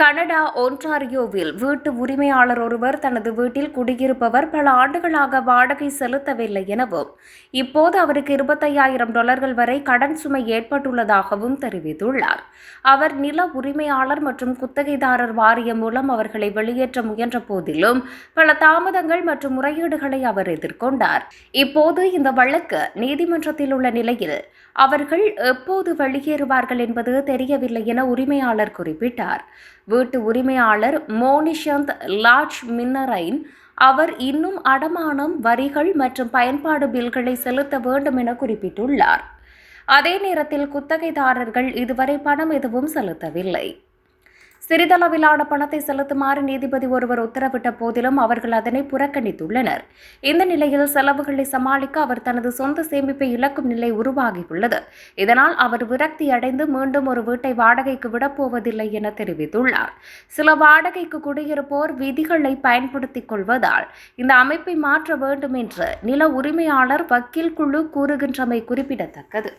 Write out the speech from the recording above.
Canada ஒன்டாரியோவில் வீட்டு உரிமையாளர் ஒருவர் தனது வீட்டில் குடியிருப்பவர் பல ஆண்டுகளாக வாடகை செலுத்தவில்லை எனவும் இப்போது அவருக்கு இருபத்தையாயிரம் டாலர்கள் வரை கடன் சுமை ஏற்பட்டுள்ளதாகவும் தெரிவித்துள்ளார். அவர் நில உரிமையாளர் மற்றும் குத்தகைதாரர் வாரியம் மூலம் அவர்களை வெளியேற்ற முயன்ற போதிலும் பல தாமதங்கள் மற்றும் முறையீடுகளை அவர் எதிர்கொண்டார். இப்போது இந்த வழக்கு நீதிமன்றத்தில் உள்ள நிலையில் அவர்கள் எப்போது வெளியேறுவார்கள் என்பது தெரியவில்லை என உரிமையாளர் குறிப்பிட்டார். வீட்டு உரிமையாளர் மோனிஷந்த் லாட்ஜ் மின்னரைன் அவர் இன்னும் அடமானம் வரிகள் மற்றும் பயன்பாடு பில்களை செலுத்த வேண்டும் என குறிப்பிட்டுள்ளார். அதே நேரத்தில் குத்தகைதாரர்கள் இதுவரை பணம் எதுவும் செலுத்தவில்லை. சிறிதளவிலான பணத்தை செலுத்துமாறு நீதிபதி ஒருவர் உத்தரவிட்ட போதிலும் அவர்கள் அதனை புறக்கணித்துள்ளனர். இந்த நிலையில் செலவுகளை சமாளிக்க அவர் தனது சொந்த சேமிப்பை இழக்கும் நிலை உருவாகியுள்ளது. இதனால் அவர் விரக்தி அடைந்து மீண்டும் ஒரு வீட்டை வாடகைக்கு விடப்போவதில்லை என தெரிவித்துள்ளார். சில வாடகைக்கு குடியிருப்போர் விதிகளை பயன்படுத்திக் கொள்வதால் இந்த அமைப்பை மாற்ற வேண்டும் என்று நில உரிமையாளர் வக்கீல் குழு கூறுகின்றமை குறிப்பிடத்தக்கது.